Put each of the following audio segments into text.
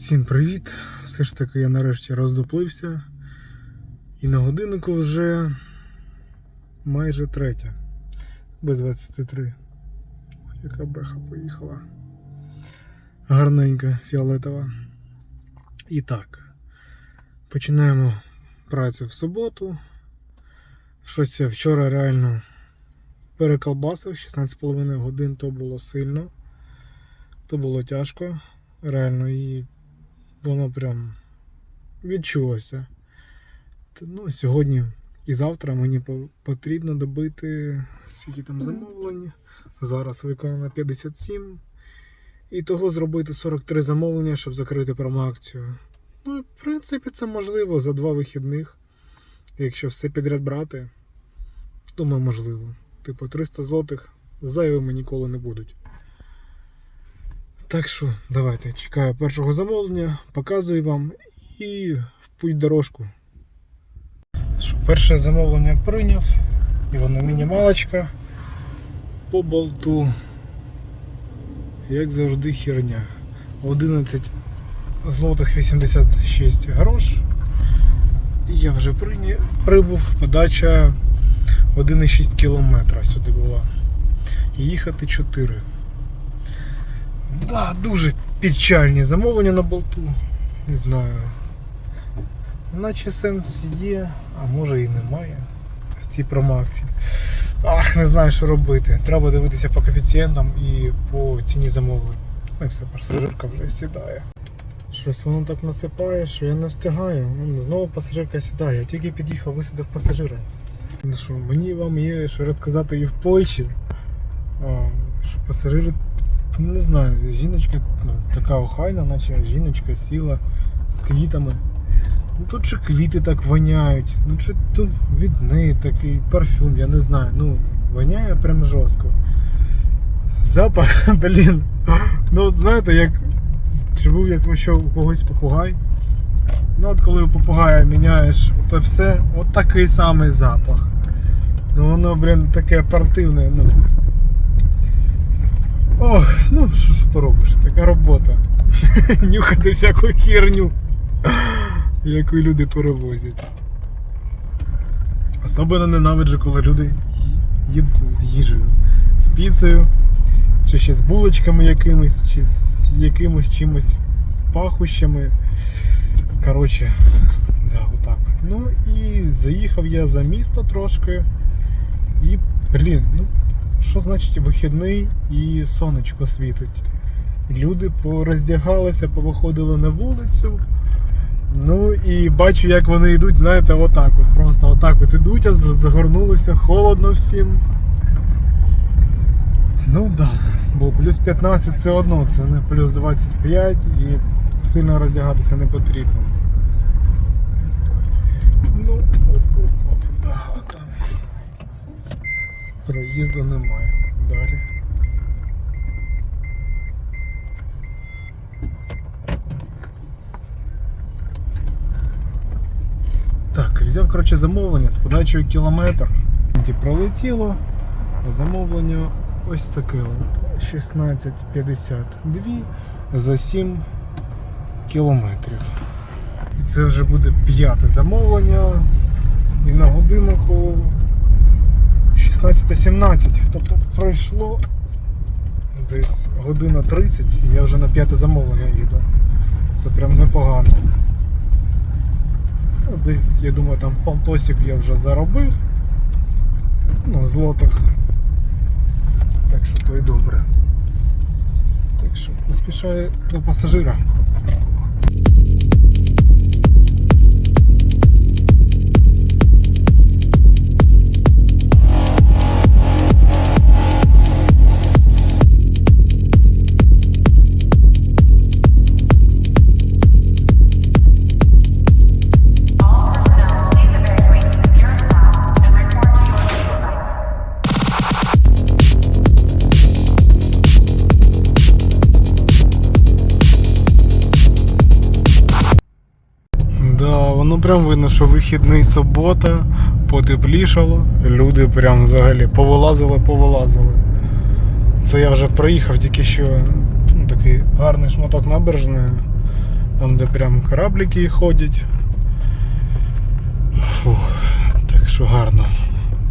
Всім привіт! Все ж таки я нарешті роздуплився. І на годиннику вже майже третя. Без 23. Яка беха поїхала. Гарненька, фіолетова. І так. Починаємо працю в суботу. Щось я вчора реально переколбасив 16,5 годин, то було сильно. То було тяжко. Реально, і воно прям відчулося. Ну, сьогодні і завтра мені потрібно добити скільки там замовлень. Зараз виконано 57. І того зробити 43 замовлення, щоб закрити промоакцію. Ну, в принципі, це можливо за два вихідних. Якщо все підряд брати, думаю, можливо. Типу, 300 злотих зайвими ніколи не будуть. Так що, давайте, чекаю першого замовлення, показую вам і в путь дорожку. Що, перше замовлення прийняв, і воно мінімалочка по болту. Як завжди, херня. 11 злотих 86 грош. І я вже прибув, подача 1,6 км сюди була. І їхати 4. Да, дуже печальні замовлення на болту. Не знаю. Наче сенс є, а може і немає в цій промакції. Ах, не знаю, що робити. Треба дивитися по коефіцієнтам і по ціні замовлень. Ну і все, пасажирка вже сідає. Щось воно так насипає, що я не встигаю. Знову пасажирка сідає. Я тільки під'їхав, висадив пасажира. Ну що, мені вам є що розказати і в Польщі. Що пасажири не знаю, жіночка ну, така охайна, наче жіночка сіла з квітами. Ну тут ще квіти так воняють. Ну чи тут від неї такий парфюм, я не знаю. Ну, воняє прям жорстко. Запах, блін. Ну от знаєте, як. Чи був як що у когось попугай. Ну от коли у попугая міняєш то все, от такий самий запах. Ну воно, блін, таке партивне, ну. Ох, ну що ж поробиш, така робота. Нюхати всяку херню, яку люди перевозять. Особливо ненавиджу, коли люди їдуть з їжею, з піцею, чи ще з булочками якимись, чи з якимось чимось пахущами. Коротше, да, отак. Ну і заїхав я за місто трошки. І, блін, ну що значить вихідний і сонечко світить? Люди пороздягалися, повиходили на вулицю. Ну і бачу, як вони йдуть, знаєте, отак от. Просто отак от ідуть, а з- загорнулися, холодно всім. Ну так, да. бо плюс 15 це одно, це не плюс 25 і сильно роздягатися не потрібно. Ну, оп-оп-оп, да, там. Проїзду немає. Далі. Так, взяв коротше, замовлення з подачею кілометр. Ті пролетіло. Замовлення ось таке. 16,52 за 7 кілометрів. І це вже буде п'яте замовлення. І на годиннику 16.17. Тобто пройшло десь година 30 і я вже на п'яте замовлення їду. Це прям непогано. Десь, я думаю, там полтосик я вже заробив. Ну, злотих. Так що то й добре. Так що поспішаю до пасажира. Да, прям видно, що вихідний субота, потеплішало, люди прям взагалі повилазили, повилазили. Це я вже проїхав тільки що ну, такий гарний шматок набережної. Там, де прям кораблики ходять. Фух, так що гарно.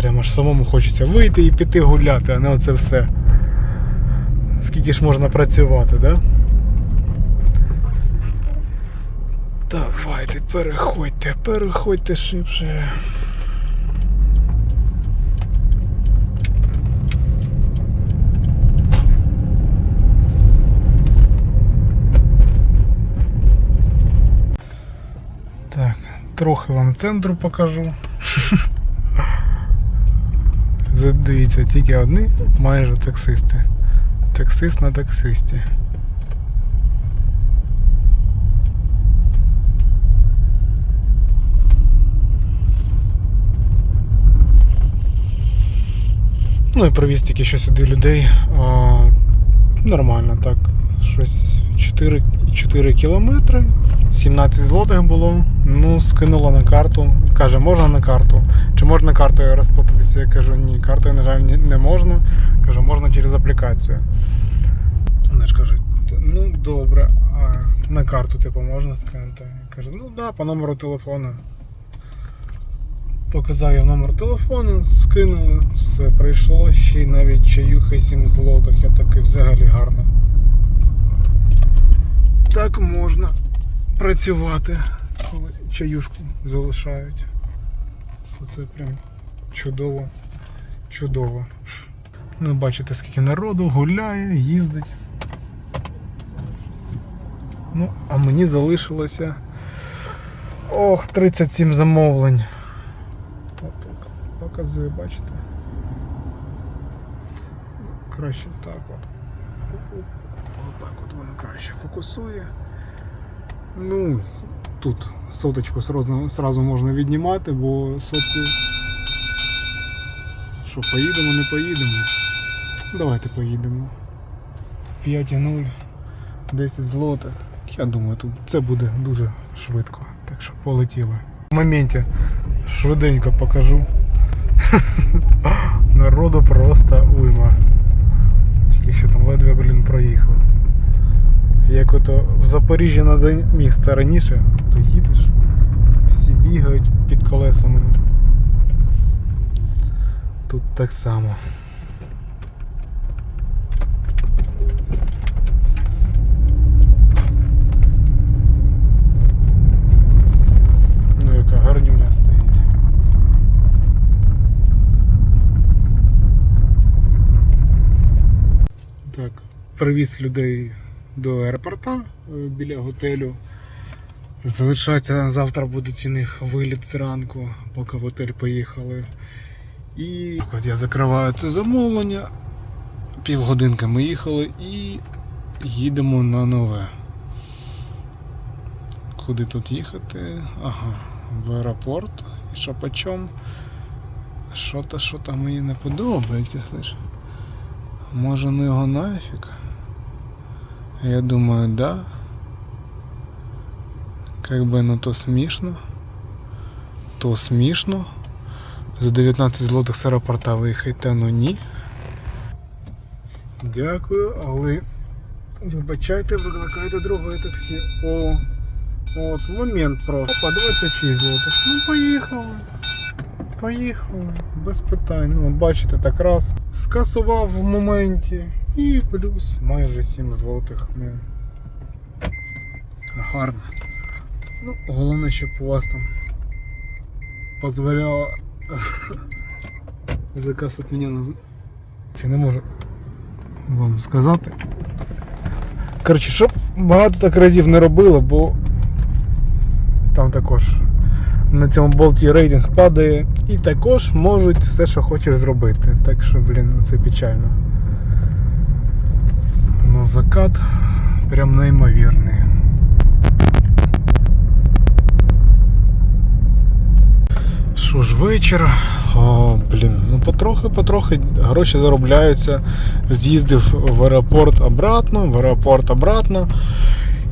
Прямо аж самому хочеться вийти і піти гуляти, а не оце все. Скільки ж можна працювати, да? Давайте, переходьте, переходьте шибше. Так, трохи вам центру покажу. Дивіться, тільки одні майже таксисти. Таксист на таксисті. Ну і привіз тільки що сюди людей. А, нормально, так. Щось 4, 4 кілометри. 17 злотих було. Ну, скинула на карту. Каже, можна на карту. Чи можна картою розплатитися? Я кажу, ні, картою, на жаль, не можна. Кажу, можна через аплікацію. Вони ж кажуть, ну добре, а на карту типу можна скинути? Я кажу, ну да, по номеру телефону. Показав я номер телефону, скинули, все прийшло, ще й навіть чаюха 7 злотих, я такий взагалі гарно. Так можна працювати, коли чаюшку залишають. Це прям чудово, чудово. Ну, бачите, скільки народу гуляє, їздить. Ну, а мені залишилося. Ох, 37 замовлень. Показує, бачите? Краще так от. Отак от воно краще фокусує. Ну, тут соточку сразу можна віднімати, бо сотку. Що, поїдемо, не поїдемо? Давайте поїдемо. 5,0, 10 злотих. Я думаю, тут це буде дуже швидко. Так що полетіли. В моменті швиденько покажу. Народу просто уйма. Тільки що там ледве, блін, проїхав. Як ото в Запоріжжі на день міста раніше, то їдеш, всі бігають під колесами. Тут так само. Ну, яка гарнюня стоїть. Так, привіз людей до аеропорта е, біля готелю. Залишаться завтра будуть у них виліт зранку, поки в готель поїхали. І от я закриваю це замовлення. Півгодинки ми їхали і їдемо на нове. Куди тут їхати? Ага, в аеропорт. І по? Що-то, що-то мені не подобається, слиш. Може ну його нафіг? Я думаю, да. Как бы ну то смішно. То смішно. За 19 злотих з аеропорта виїхати, ну ні. Дякую, але вибачайте, викликайте друге таксі. О, от момент просто. По 26 злотих. Ну поїхали. Поїхали, без питань. Ну, бачите, так раз. Скасував в моменті. І плюс майже 7 злотих. Ну. Гарно. Ну, головне, щоб у вас там дозволяло заказ від мене на... Чи не можу вам сказати. Коротше, щоб багато так разів не робило, бо там також на цьому болті рейтинг падає і також можуть все, що хочеш зробити. Так що, блін, ну це печально. Ну закат прям неймовірний. Що ж, вечір. О, блін, ну потрохи-потрохи гроші заробляються. З'їздив в аеропорт обратно, в аеропорт обратно.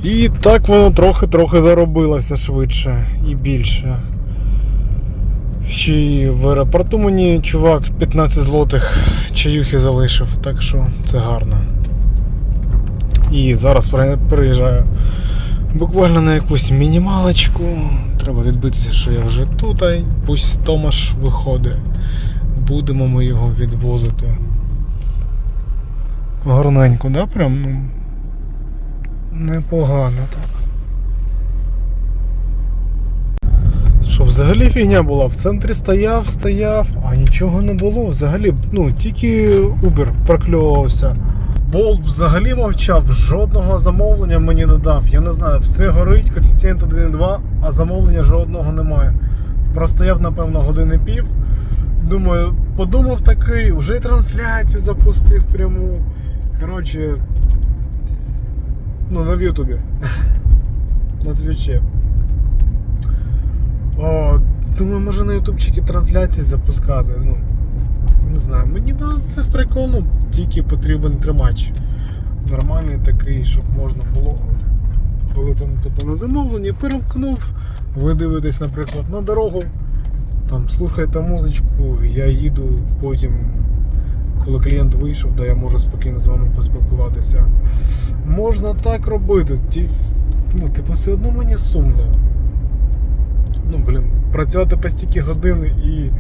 І так воно трохи-трохи заробилося швидше і більше. Ще й в аеропорту мені чувак 15 злотих чаюхи залишив, так що це гарно. І зараз при- приїжджаю буквально на якусь мінімалочку. Треба відбитися, що я вже тут. Пусть Томаш виходить. Будемо ми його відвозити. Гарненько, да? Прям, ну. Непогано так. Що взагалі фігня була? В центрі стояв, стояв, а нічого не було. Взагалі, ну, тільки Uber прокльовувався. Болт взагалі мовчав, жодного замовлення мені не дав. Я не знаю, все горить, коефіцієнт 1,2, а замовлення жодного немає. Простояв, напевно, години пів. Думаю, подумав такий, вже трансляцію запустив пряму. Коротше, ну, на в Ютубі. На твічі. О, думаю, може на ютубчики трансляції запускати. Ну, не знаю, мені да, це в прикол, ну, тільки потрібен тримач. Нормальний такий, щоб можна було, там типу, на замовленні перемкнув, ви дивитесь, наприклад, на дорогу, там слухаєте музичку, я їду потім, коли клієнт вийшов, да я можу спокійно з вами поспілкуватися. Можна так робити. Ті, ну, типу, все одно мені сумно ну, блін, працювати по стільки годин і.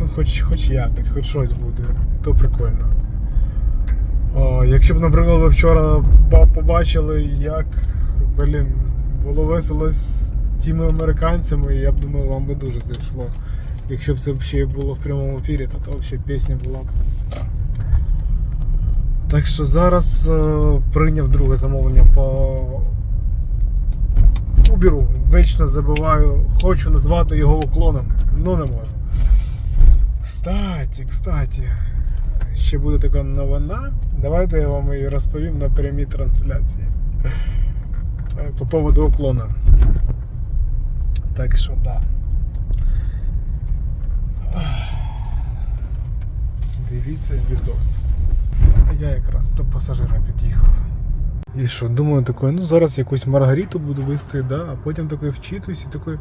Ну, хоч, хоч якось, хоч щось буде, то прикольно. О, якщо б, наприклад, ви вчора побачили, як блін, було весело з тими американцями, я б думаю, вам би дуже зайшло. Якщо б це ще було в прямому ефірі, то то взагалі пісня була б. Так що зараз е, прийняв друге замовлення по Уберу, вечно забуваю, хочу назвати його уклоном, ну не можу. Кстати, кстати, ще буде така новина. Давайте я вам її розповім на прямій трансляції. Е, По поводу уклона. Так що да. Дивіться відос. А я якраз до пасажира під'їхав. І що, думаю, такой, ну зараз якусь Маргариту буду вести, да, а потім такой вчитуюсь і такой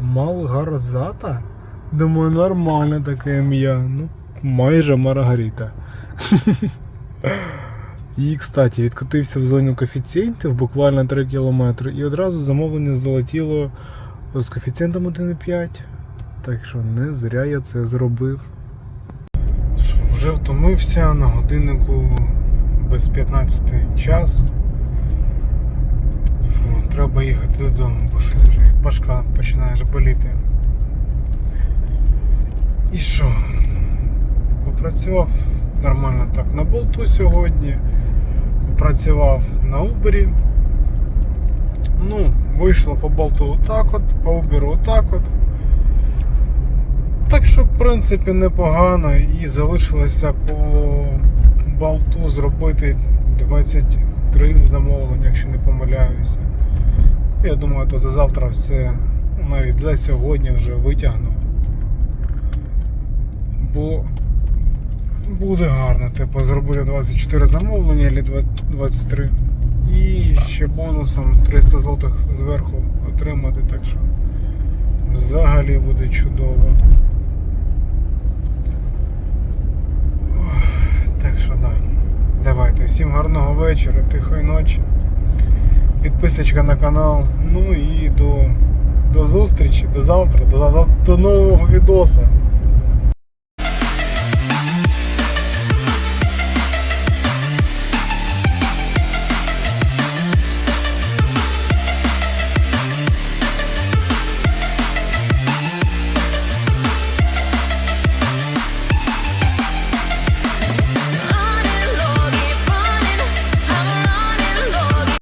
Малгарзата? Думаю, нормальне таке ім'я. Ну, майже Маргарита. І, кстати, відкотився в зону коефіцієнтів буквально 3 км, і одразу замовлення залетіло з коефіцієнтом 1,5. Так що не зря я це зробив. Вже втомився на годиннику без 15 час. Фу, треба їхати додому, бо щось вже башка починає боліти. І що? Попрацював нормально так на болту сьогодні. Попрацював на Убері. Ну, вийшло по болту отак от, по Уберу отак от. Так що, в принципі, непогано і залишилося по болту зробити 23 замовлення, якщо не помиляюся. Я думаю, то за завтра все, навіть за сьогодні вже витягну. Бо буде гарно, типу, зробити 24 замовлення або 23. І ще бонусом 300 злотих зверху отримати, так що взагалі буде чудово. Ох, Так що да. Давайте. Всім гарного вечора, тихої ночі. Підписочка на канал. Ну і до, до зустрічі, до завтра, до, до нового відоса.